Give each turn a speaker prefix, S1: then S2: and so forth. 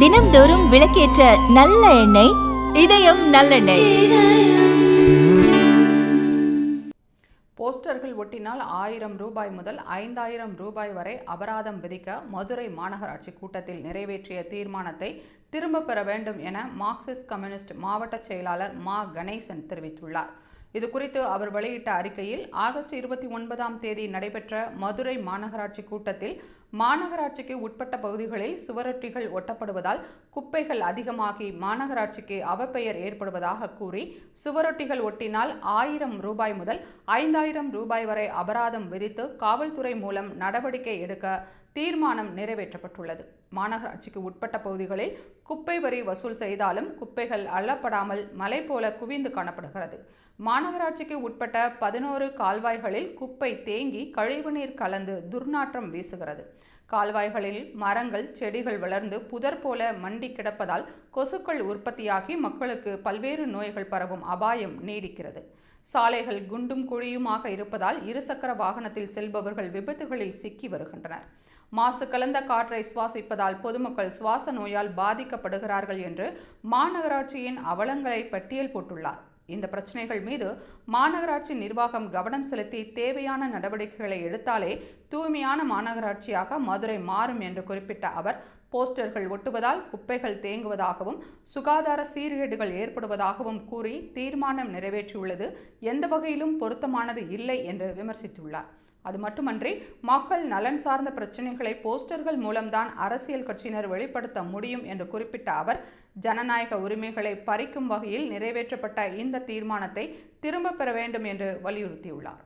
S1: தினம்தோறும் விளக்கேற்ற நல்ல எண்ணெய் இதயம் நல்லெண்ணெய்.
S2: போஸ்டர்கள் ஒட்டினால் ஆயிரம் ரூபாய் முதல் ஐந்தாயிரம் ரூபாய் வரை அபராதம் விதிக்க மதுரை மாநகராட்சி கூட்டத்தில் நிறைவேற்றிய தீர்மானத்தை திரும்பப் பெற வேண்டும் என மார்க்சிஸ்ட் கம்யூனிஸ்ட் மாவட்ட செயலாளர் மா கணேசன் தெரிவித்துள்ளார். இது குறித்து அவர் வெளியிட்ட அறிக்கையில் ஆகஸ்ட் இருபத்தி ஒன்பதாம் தேதி நடைபெற்ற மதுரை மாநகராட்சி கூட்டத்தில் மாநகராட்சிக்கு உட்பட்ட பகுதிகளில் சுவரொட்டிகள் ஒட்டப்படுவதால் குப்பைகள் அதிகமாகி மாநகராட்சிக்கு அவப்பெயர் ஏற்படுவதாக கூறி சுவரொட்டிகள் ஒட்டினால் ஆயிரம் ரூபாய் முதல் ஐந்தாயிரம் ரூபாய் வரை அபராதம் விதித்து காவல்துறை மூலம் நடவடிக்கை எடுக்க தீர்மானம் நிறைவேற்றப்பட்டுள்ளது. மாநகராட்சிக்கு உட்பட்ட பகுதிகளில் குப்பை வரி வசூல் செய்தாலும் குப்பைகள் அள்ளப்படாமல் மலை போல குவிந்து காணப்படுகிறது. மாநகராட்சிக்கு உட்பட்ட பதினோரு கால்வாய்களில் குப்பை தேங்கி கழிவுநீர் கலந்து துர்நாற்றம் வீசுகிறது. கால்வாய்களில் மரங்கள் செடிகள் வளர்ந்து புதர் போல மண்டி கிடப்பதால் கொசுக்கள் உற்பத்தியாகி மக்களுக்கு பல்வேறு நோய்கள் பரவும் அபாயம் நீடிக்கிறது. சாலைகள் குண்டும் குழியுமாக இருப்பதால் இருசக்கர வாகனத்தில் செல்பவர்கள் விபத்துகளில் சிக்கி வருகின்றனர். மாசு கலந்த காற்றை சுவாசிப்பதால் பொதுமக்கள் சுவாச நோயால் பாதிக்கப்படுகிறார்கள் என்று மாநகராட்சியின் அவலங்களை பட்டியல் போட்டுள்ளார். இந்த பிரச்சனைகள் மீது மாநகராட்சி நிர்வாகம் கவனம் செலுத்தி தேவையான நடவடிக்கைகளை எடுத்தாலே தூய்மையான மாநகராட்சியாக மதுரை மாறும் என்று குறிப்பிட்ட அவர் போஸ்டர்கள் ஒட்டுவதால் குப்பைகள் தேங்குவதாகவும் சுகாதார சீர்கேடுகள் ஏற்படுவதாகவும் கூறி தீர்மானம் நிறைவேற்றியுள்ளது. எந்த வகையிலும் பொருத்தமானது இல்லை என்று விமர்சித்துள்ளார். அது மட்டுமன்றி மக்கள் நலன் சார்ந்த பிரச்சனைகளை போஸ்டர்கள் மூலம்தான் அரசியல் கட்சியினர் வெளிப்படுத்த முடியும் என்று குறிப்பிட்ட அவர் ஜனநாயக உரிமைகளை பறிக்கும் வகையில் நிறைவேற்றப்பட்ட இந்த தீர்மானத்தை திரும்பப் பெற வேண்டும் என்று வலியுறுத்தியுள்ளார்.